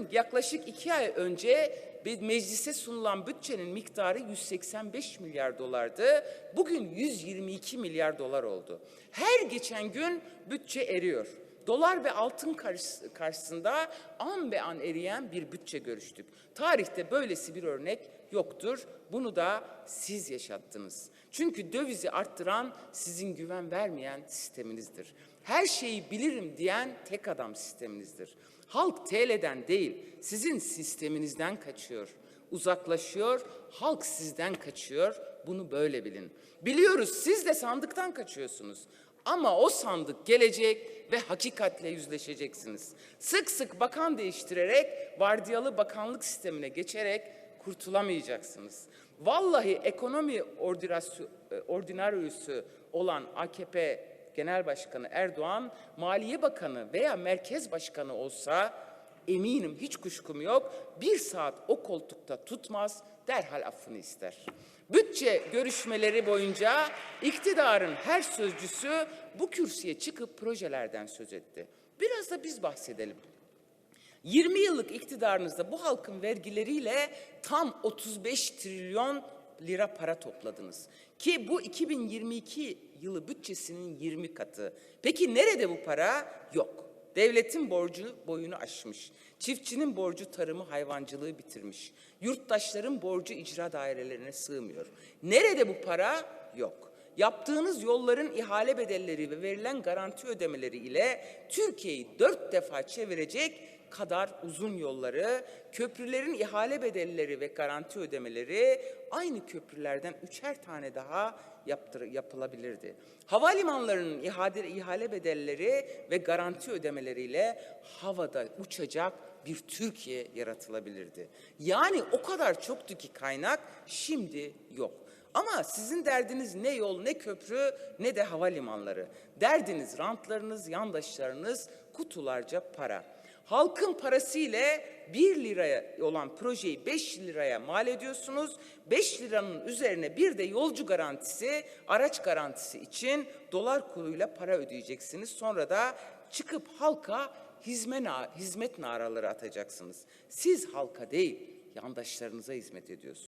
Bakın yaklaşık iki ay önce meclise sunulan bütçenin miktarı 185 milyar dolardı. Bugün 122 milyar dolar oldu. Her geçen gün bütçe eriyor. Dolar ve altın karşı- karşısında an be an eriyen bir bütçe görüştük. Tarihte böylesi bir örnek yoktur. Bunu da siz yaşattınız. Çünkü dövizi arttıran sizin güven vermeyen sisteminizdir. Her şeyi bilirim diyen tek adam sisteminizdir. Halk TL'den değil, sizin sisteminizden kaçıyor. Uzaklaşıyor, halk sizden kaçıyor. Bunu böyle bilin. Biliyoruz siz de sandıktan kaçıyorsunuz. Ama o sandık gelecek ve hakikatle yüzleşeceksiniz. Sık sık bakan değiştirerek, vardiyalı bakanlık sistemine geçerek kurtulamayacaksınız. Vallahi ekonomi e, ordinaryüsü olan AKP Genel Başkanı Erdoğan, Maliye Bakanı veya Merkez Başkanı olsa eminim hiç kuşkum yok bir saat o koltukta tutmaz derhal affını ister. Bütçe görüşmeleri boyunca iktidarın her sözcüsü bu kürsüye çıkıp projelerden söz etti. Biraz da biz bahsedelim. 20 yıllık iktidarınızda bu halkın vergileriyle tam 35 trilyon lira para topladınız. Ki bu 2022 yılı bütçesinin 20 katı. Peki nerede bu para? Yok. Devletin borcu boyunu aşmış. Çiftçinin borcu tarımı hayvancılığı bitirmiş. Yurttaşların borcu icra dairelerine sığmıyor. Nerede bu para? Yok. Yaptığınız yolların ihale bedelleri ve verilen garanti ödemeleri ile Türkiye'yi dört defa çevirecek kadar uzun yolları, köprülerin ihale bedelleri ve garanti ödemeleri aynı köprülerden üçer tane daha yaptır, yapılabilirdi. Havalimanlarının ihale, ihale bedelleri ve garanti ödemeleriyle havada uçacak bir Türkiye yaratılabilirdi. Yani o kadar çoktu ki kaynak şimdi yok. Ama sizin derdiniz ne yol, ne köprü, ne de havalimanları. Derdiniz rantlarınız, yandaşlarınız, kutularca para. Halkın parası ile 1 liraya olan projeyi 5 liraya mal ediyorsunuz. 5 liranın üzerine bir de yolcu garantisi, araç garantisi için dolar kuruyla para ödeyeceksiniz. Sonra da çıkıp halka hizmet, naraları atacaksınız. Siz halka değil, yandaşlarınıza hizmet ediyorsunuz.